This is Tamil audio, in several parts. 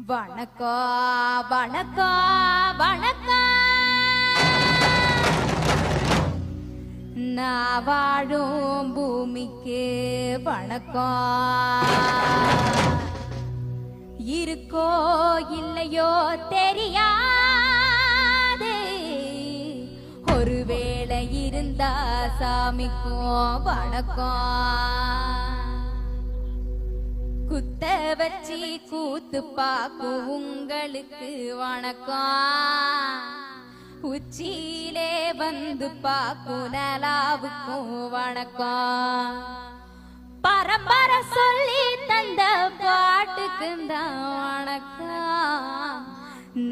வணக்கம் வணக்கம் வணக்கம் நான் வாழும் பூமிக்கு வணக்கம் இருக்கோ இல்லையோ தெரியாது. ஒருவேளை இருந்தா சாமிக்கும் வணக்கம் குத்த வச்சி கூத்து பாக்கு உங்களுக்கு வணக்கம். உச்சியிலே வந்து பாக்கு நலாவுக்கும் வணக்கம். பரம்பர சொல்லி தந்த பாட்டுக்கு தான் வணக்கம்.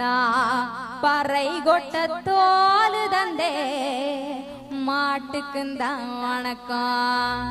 நான் பறை கொட்ட தோலு தந்தே மாட்டுக்கு தான் வணக்கம்.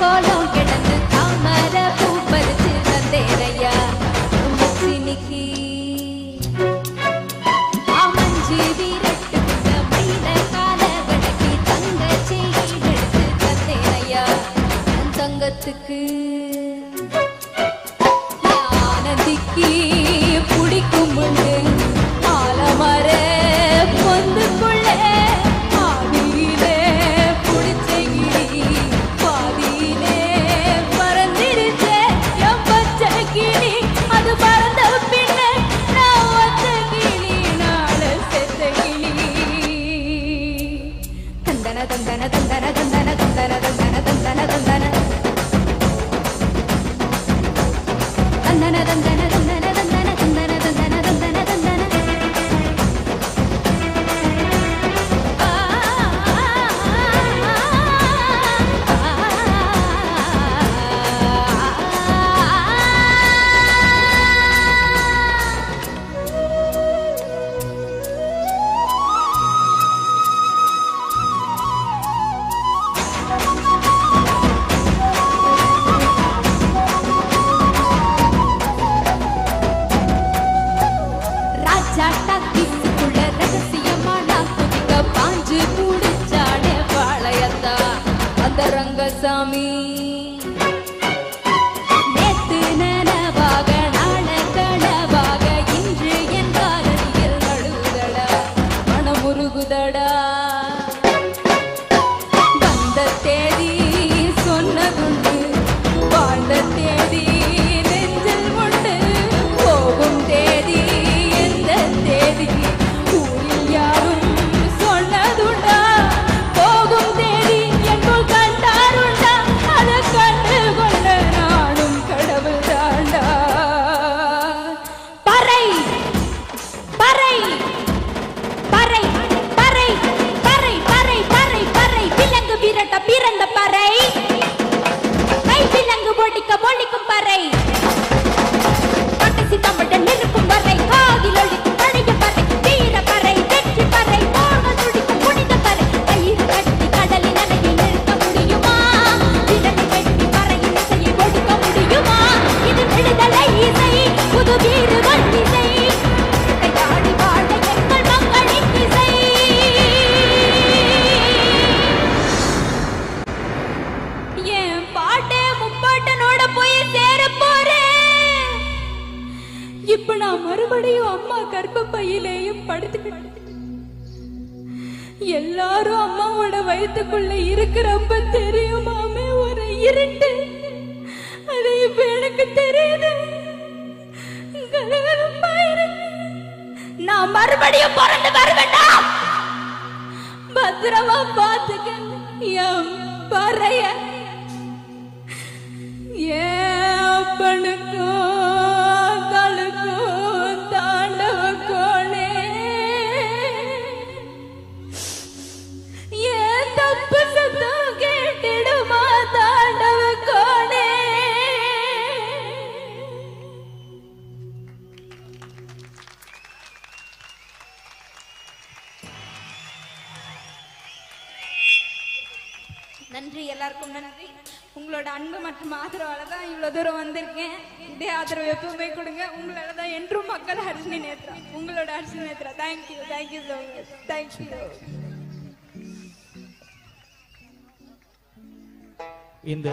கோலம் கிடந்து தாமரை பூ பறிச்சு தந்தேரையா முச்சினிக்கு ஆமஞ்சி வீரட்டுக்குள்ள மயில கால வடக்கி தங்க செயின் எடுத்து தந்தேரையா என் தங்கத்துக்கு na na na na இப்ப நான் மறுபடியும் அம்மா கர்ப்பப்பையிலேயும் படுத்துக்கிட்டு எல்லாரும் அம்மாவோட வயிற்றுக்குள்ள இருக்கிறப்ப தெரியுமாமே ஒரு இருட்டு. அது இப்ப எனக்கு தெரியுது. நான் மறுபடியும் பிறந்து வருவேண்டா. பத்திரமா பாத்துக்க என் பறைய நன்றி எல்லாருக்கும் நன்றி. உங்களோட அன்பு மற்றும் ஆதரவால தான் இவ்வளவு தூரம் வந்திருக்கேன். இதே ஆதரவு எப்பவுமே கொடுங்க. உங்களால தான் என்றும் மக்கள் ஹர்ஷினி நேத்ரா. உங்களோட Harshini Netra thank you thank you so much thank you இந்த